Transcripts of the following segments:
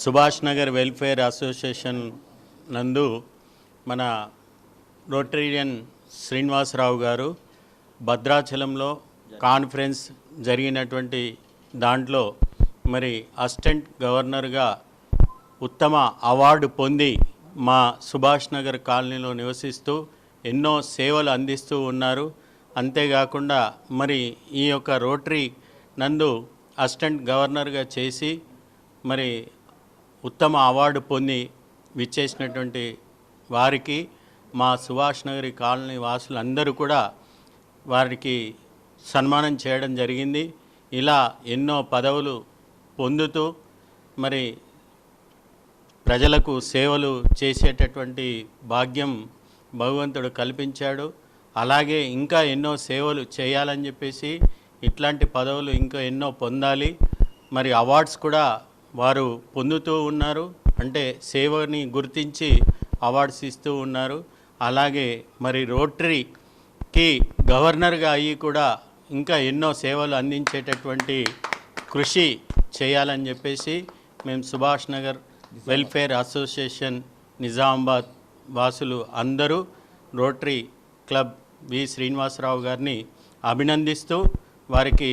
Subhash Nagar welfare association నందు మన రోటరీయన్ శ్రీనివాసరావు గారు భద్రాచలంలో కాన్ఫరెన్స్ జరిగినటువంటి దాంట్లో మరి అసిస్టెంట్ గవర్నర్గా ఉత్తమ అవార్డు పొంది మా సుభాష్ నగర్ కాలనీలో నివసిస్తూ ఎన్నో సేవలు అందిస్తూ ఉన్నారు. అంతేకాకుండా మరి ఈ యొక్క రోటరీ నందు అసిస్టెంట్ గవర్నర్గా చేసి మరి ఉత్తమ అవార్డు పొంది విచ్చేసినటువంటి వారికి మా సుభాష్ నగరి కాలనీ వాసులందరూ కూడా వారికి సన్మానం చేయడం జరిగింది. ఇలా ఎన్నో పదవులు పొందుతూ మరి ప్రజలకు సేవలు చేసేటటువంటి భాగ్యం భగవంతుడు కల్పించాడు. అలాగే ఇంకా ఎన్నో సేవలు చేయాలని చెప్పేసి ఇట్లాంటి పదవులు ఇంకా ఎన్నో పొందాలి. మరి అవార్డ్స్ కూడా వారు పొందుతూ ఉన్నారు. అంటే సేవని గుర్తించి అవార్డ్స్ ఇస్తూ ఉన్నారు. అలాగే మరి రోటరీకి గవర్నర్గా అయ్యి కూడా ఇంకా ఎన్నో సేవలు అందించేటటువంటి కృషి చేయాలని చెప్పేసి మేము సుభాష్ నగర్ వెల్ఫేర్ అసోసియేషన్ నిజామాబాద్ వాసులు అందరూ రోటరీ క్లబ్ వి శ్రీనివాసరావు గారిని అభినందిస్తూ వారికి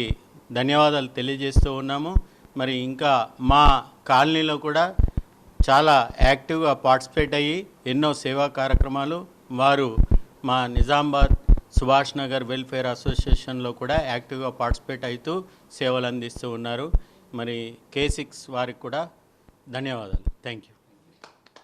ధన్యవాదాలు తెలియజేస్తూ ఉన్నాము. మరి ఇంకా మా కాలనీలో కూడా చాలా యాక్టివ్గా పార్టిసిపేట్ అయ్యి ఎన్నో సేవా కార్యక్రమాలు. వారు మా నిజామాబాద్ సుభాష్ నగర్ వెల్ఫేర్ అసోసియేషన్లో కూడా యాక్టివ్గా పార్టిసిపేట్ అవుతూ సేవలు అందిస్తూ ఉన్నారు. మరి కే సిక్స్ వారికి కూడా ధన్యవాదాలు. Thank you